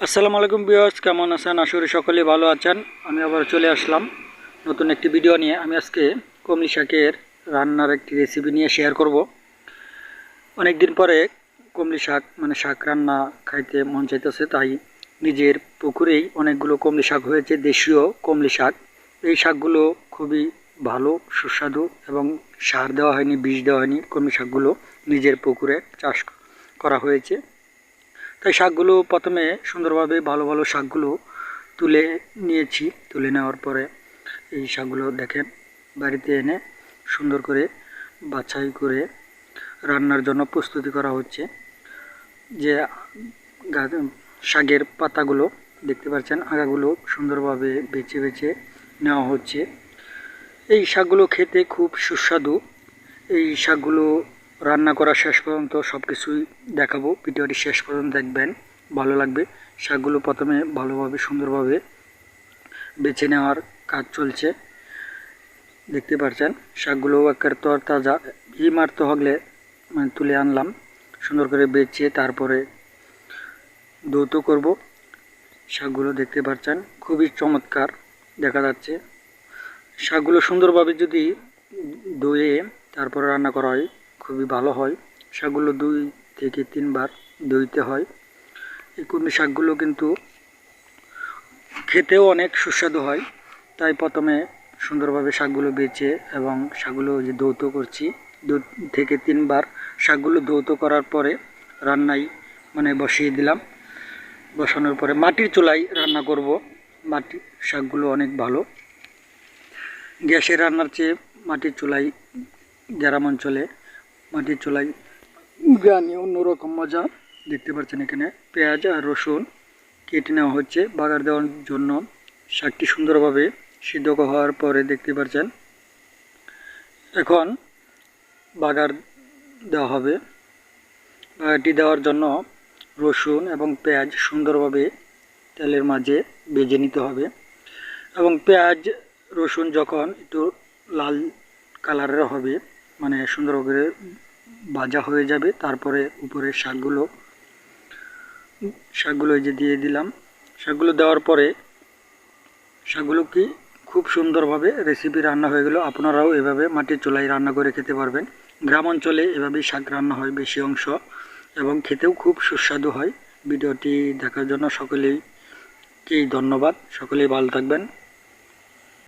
আসসালামু আলাইকুম বিয়ার্স কেমন আছেন? আশা করি সকলে ভালো আছেন। আমি আবার চলে আসলাম নতুন একটি ভিডিও নিয়ে। আমি আজকে কমলি শাকের রান্নার একটি রেসিপি নিয়ে শেয়ার করব। অনেক দিন পরে কমলি শাক মানে শাক রান্না খাইতে মন চাইতেছে, তাই নিজের পুকুরেই অনেকগুলো কমলি শাক হয়েছে, দেশীয় কমলি শাক। এই শাকগুলো খুবই ভালো, সুস্বাদু এবং সার দেওয়া হয়নি বীজ দেওয়া হয়নি। কমলি শাকগুলো নিজের পুকুরে চাষ করা হয়েছে। তাই শাকগুলো প্রথমে সুন্দরভাবে ভালো ভালো শাকগুলো তুলে নিয়েছি। তুলে নেওয়ার পরে এই শাকগুলো দেখেন, বাড়িতে এনে সুন্দর করে বাছাই করে রান্নার জন্য প্রস্তুতি করা হচ্ছে। যে শাকের পাতাগুলো দেখতে পাচ্ছেন, আগাগুলো সুন্দরভাবে বেছে বেছে নেওয়া হচ্ছে। এই শাকগুলো খেতে খুব সুস্বাদু। এই শাকগুলো রান্না করা শেষ পর্যন্ত সব কিছুই দেখাবো। ভিডিওটি শেষ পর্যন্ত দেখবেন, ভালো লাগবে। শাকগুলো প্রথমে ভালোভাবে, সুন্দরভাবে বেছে নেওয়ার কাজ চলছে। দেখতে পাচ্ছেন শাকগুলো একের তর তাজা ই মারতে হলে মানে তুলে আনলাম। সুন্দর করে বেছে তারপরে দৌত করব। শাকগুলো দেখতে পাচ্ছেন খুবই চমৎকার দেখা যাচ্ছে। শাকগুলো সুন্দরভাবে যদি ধুয়ে তারপরে রান্না করা হয় খুবই ভালো হয়। শাকগুলো দুই থেকে তিনবার ধুইতে হয়। এই কুর্মি শাকগুলো কিন্তু খেতেও অনেক সুস্বাদু হয়। তাই প্রথমে সুন্দরভাবে শাকগুলো বেছে এবং শাকগুলো যে দৌত করছি, দু থেকে তিনবার শাকগুলো দৌত করার পরে রান্নায় মানে বসিয়ে দিলাম। বসানোর পরে মাটির চুলায় রান্না করব। মাটি শাকগুলো অনেক ভালো। গ্যাসে রান্নার চেয়ে মাটির চুলায়, গ্রাম অঞ্চলে মাটির চুলায় গ্রামে অন্যরকম মজা দেখতে পাচ্ছেন এখানে। পেঁয়াজ আর রসুন কেটে নেওয়া হচ্ছে বাগার দেওয়ার জন্য। শাকটি সুন্দরভাবে সিদ্ধ হওয়ার পরে দেখতে পাচ্ছেন। এখন বাগার দেওয়া হবে। বাগারটি দেওয়ার জন্য রসুন এবং পেঁয়াজ সুন্দরভাবে তেলের মাঝে বেজে নিতে হবে এবং পেঁয়াজ, রসুন যখন একটু লাল কালারের হবে মানে সুন্দর করে ভাজা হয়ে যাবে। তারপরে উপরে শাকগুলো শাকগুলো যে দিয়ে দিলাম। শাকগুলো দেওয়ার পরে শাকগুলো কি খুব সুন্দরভাবে রেসিপি রান্না হয়ে গেল। আপনারাও এভাবে মাটির চুলায় রান্না করে খেতে পারবেন। গ্রাম অঞ্চলে এভাবেই শাক রান্না হয় বেশি অংশ এবং খেতেও খুব সুস্বাদু হয়। ভিডিওটি দেখার জন্য সকলেই কি ধন্যবাদ। সকলেই ভালো থাকবেন।